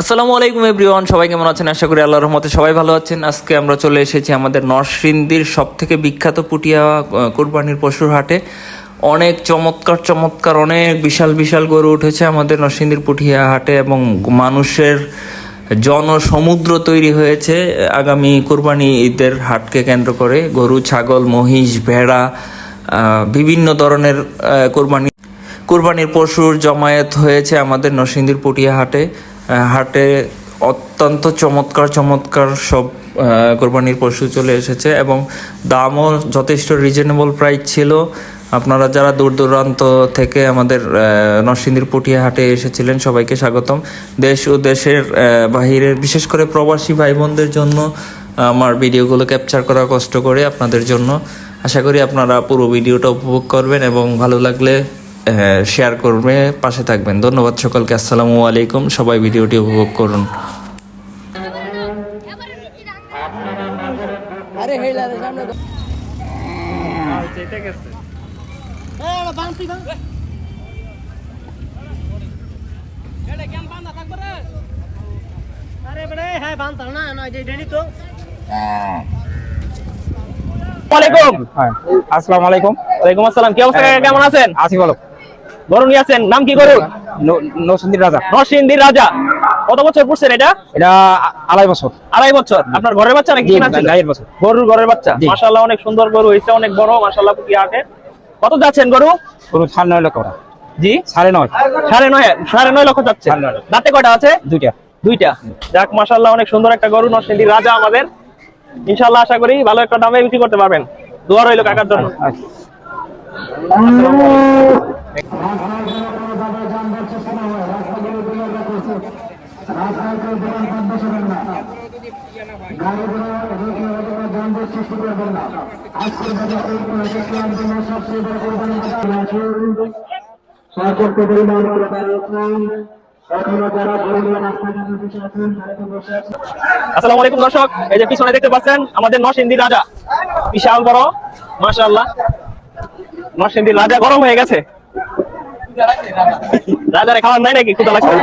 আসসালামু আলাইকুম এভরিওয়ান, সবাই কেমন আছেন? আশা করি আল্লাহর রহমতে সবাই ভালো আছেন। আজকে আমরা চলে এসেছি আমাদের নরসিংদীর সব থেকে বিখ্যাত পুটিয়া কোরবানির পশুর হাটে। অনেক চমৎকার চমৎকার, অনেক বিশাল বিশাল গরু উঠেছে আমাদের নরসিংদীর পুটিয়া হাটে এবং মানুষের জনসমুদ্র তৈরি হয়েছে আগামী কোরবানি ঈদের হাটকে কেন্দ্র করে। গরু, ছাগল, মহিষ, ভেড়া বিভিন্ন ধরনের কোরবানি, কুরবানির পশুর জমায়েত হয়েছে আমাদের নরসিংদীর পুটিয়া হাটে। হাটে অত্যন্ত চমৎকার চমৎকার সব কোরবানির পশু চলে এসেছে এবং দামও যথেষ্ট রিজনেবল প্রাইস ছিল। আপনারা যারা দূর দূরান্ত থেকে আমাদের নরসিংদীর পটিয়া হাটে এসেছিলেন, সবাইকে স্বাগতম। দেশ ও দেশের বাহিরের বিশেষ করে প্রবাসী ভাই বোনদের জন্য, আমার ভিডিওগুলো ক্যাপচার করা কষ্ট করে আপনাদের জন্য। আশা করি আপনারা পুরো ভিডিওটা উপভোগ করবেন এবং ভালো লাগলে শেয়ার করবে পাশে থাকবেন। ধন্যবাদ সকলকে আসসালামু আলাইকুম। সবাই ভিডিওটি উপভোগ করুন। আরে হেলা রে সামনে তো এই ওরা বাঁধতি না এটা কেম বাঁধা থাকবে রে আরে বড়ে হ্যাঁ বাঁধতা না না যে ডেলি তো ওয়ালাইকুম। আসসালামু আলাইকুম। ওয়ালাইকুম আসসালাম। কি অবস্থা? কেমন আছেন? আসি বলো গরু আছেন নাম কি গরু নৌসন্দির রাজা। নরসিংদীর রাজা। কত বছর পড়ছেন এটা? এটা আড়াই বছর। আড়াই বছর। আপনার ঘরের বাচ্চা নাকি গায়ের বছর। গরুর ঘরের বাচ্চা। মাশাআল্লাহ অনেক সুন্দর গরু হইছে অনেক বড় মাশাআল্লাহ হাটে কত যাচ্ছেন গরু? পুরো সাড়ে নয় লক্ষ জি। সাড়ে নয়। সাড়ে নয় সাড়ে নয় লক্ষ যাচ্ছে। দাঁতে কয়টা আছে? দুইটা। দুইটা। যাক মাশাআল্লাহ অনেক সুন্দর একটা গরু নরসিংদীর রাজা আমাদের। ইনশাআল্লাহ আশা করি ভালো একটা দামে বিক্রি করতে পারবেন। দোয়া রইল কাকার জন্য। আসসালামু আলাইকুম দর্শক এই যে পিছনে দেখতে পাচ্ছেন আমাদের নরসিংদী রাজা। বিশাল বড় মাশাআল্লাহ। নরসিংদী রাজা গরম হয়ে গেছে। রাজারে খাওয়ার নাই নাকি? ক্ষুদা লাগছে।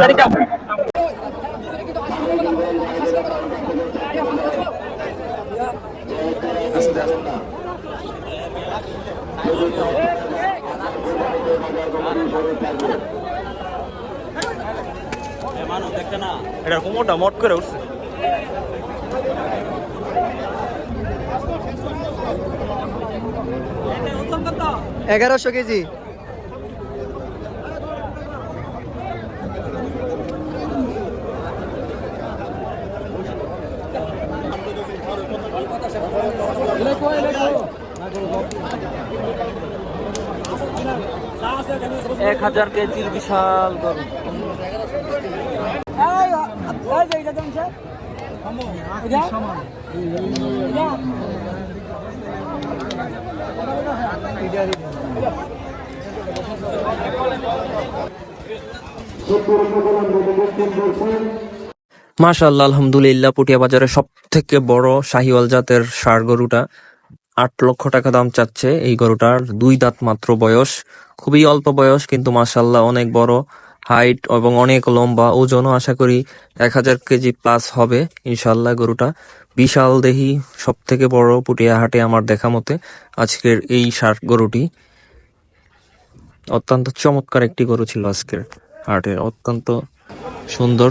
দিকে যাও। এটা কোমরটা মট করে উঠছে। এগারোশো কেজি। এক হাজার কেজির বিশাল গরু। মাশাআল্লাহ, আলহামদুলিল্লাহ পুটিয়া বাজারে সব থেকে বড় শাহিওয়াল জাতের ষাড় গরুটা। আট লক্ষ টাকা দাম চাচ্ছে এই গরুটার। দুই দাঁত মাত্র বয়স। খুবই অল্প বয়স, কিন্তু মাশাআল্লাহ অনেক বড়। হাইট এবং অনেক লম্বা ওজনও আশা করি এক হাজার কেজি প্লাস হবে ইনশাল্লাহ গরুটা। বিশাল দেহি সব থেকে বড় পুটিয়া হাটে আমার দেখা মতে আজকের এই ষাড় গরুটি। অত্যন্ত চমৎকার একটি গরু ছিল আজকের হাটে, অত্যন্ত সুন্দর।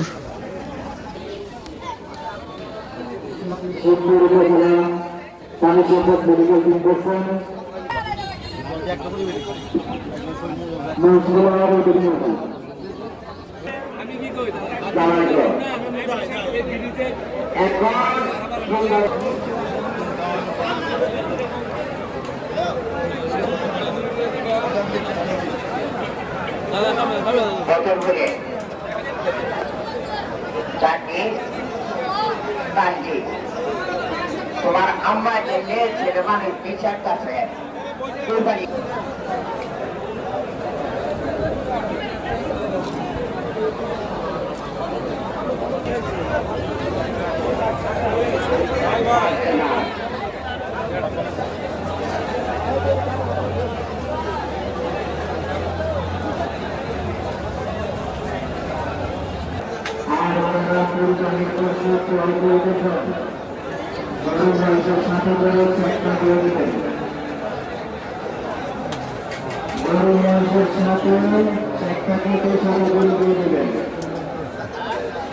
চাকরি কাঞ্জি তোমার আম্মা যে মেয়ে ছেলে মানুষ বিচার কাছে সাথে চেষ্টা করতে সহযোগী দিয়ে দেবেন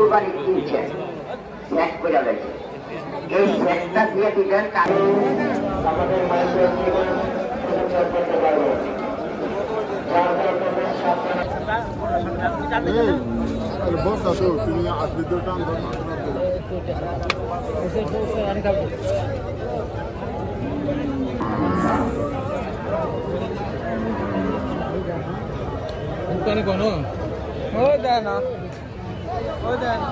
কুরবানি কিনছে। সেট করে রয়েছে এই সেটটা দিয়ে দিবেন কারণ আমাদের মানুষের জীবন করতে পারব। তো টান ধর না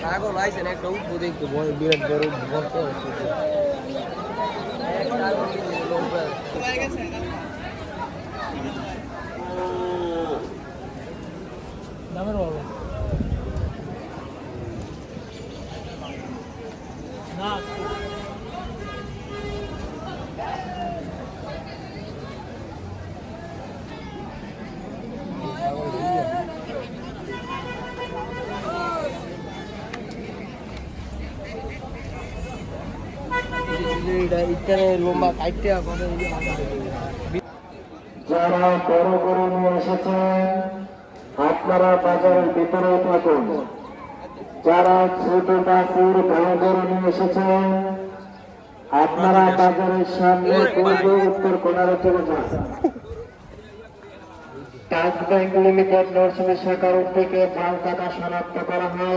ছাগল আইছেন একটা উঠবো দেখতে বড় বিরাট বড় বর্ত দামের বাবা না যারা বড় নিয়ে এসেছেন, আপনারা বাজারের ভিতরে থাকুন। যারা ছোট কাকুর বড় নিয়ে এসেছেন, আপনারা বাজারের সামনে পূর্ব উত্তর কোনারে চলে যান। ব্যাংক লিমিটেড নরসিংহ শাখার থেকে জাল টাকা শনাক্ত করা হয়।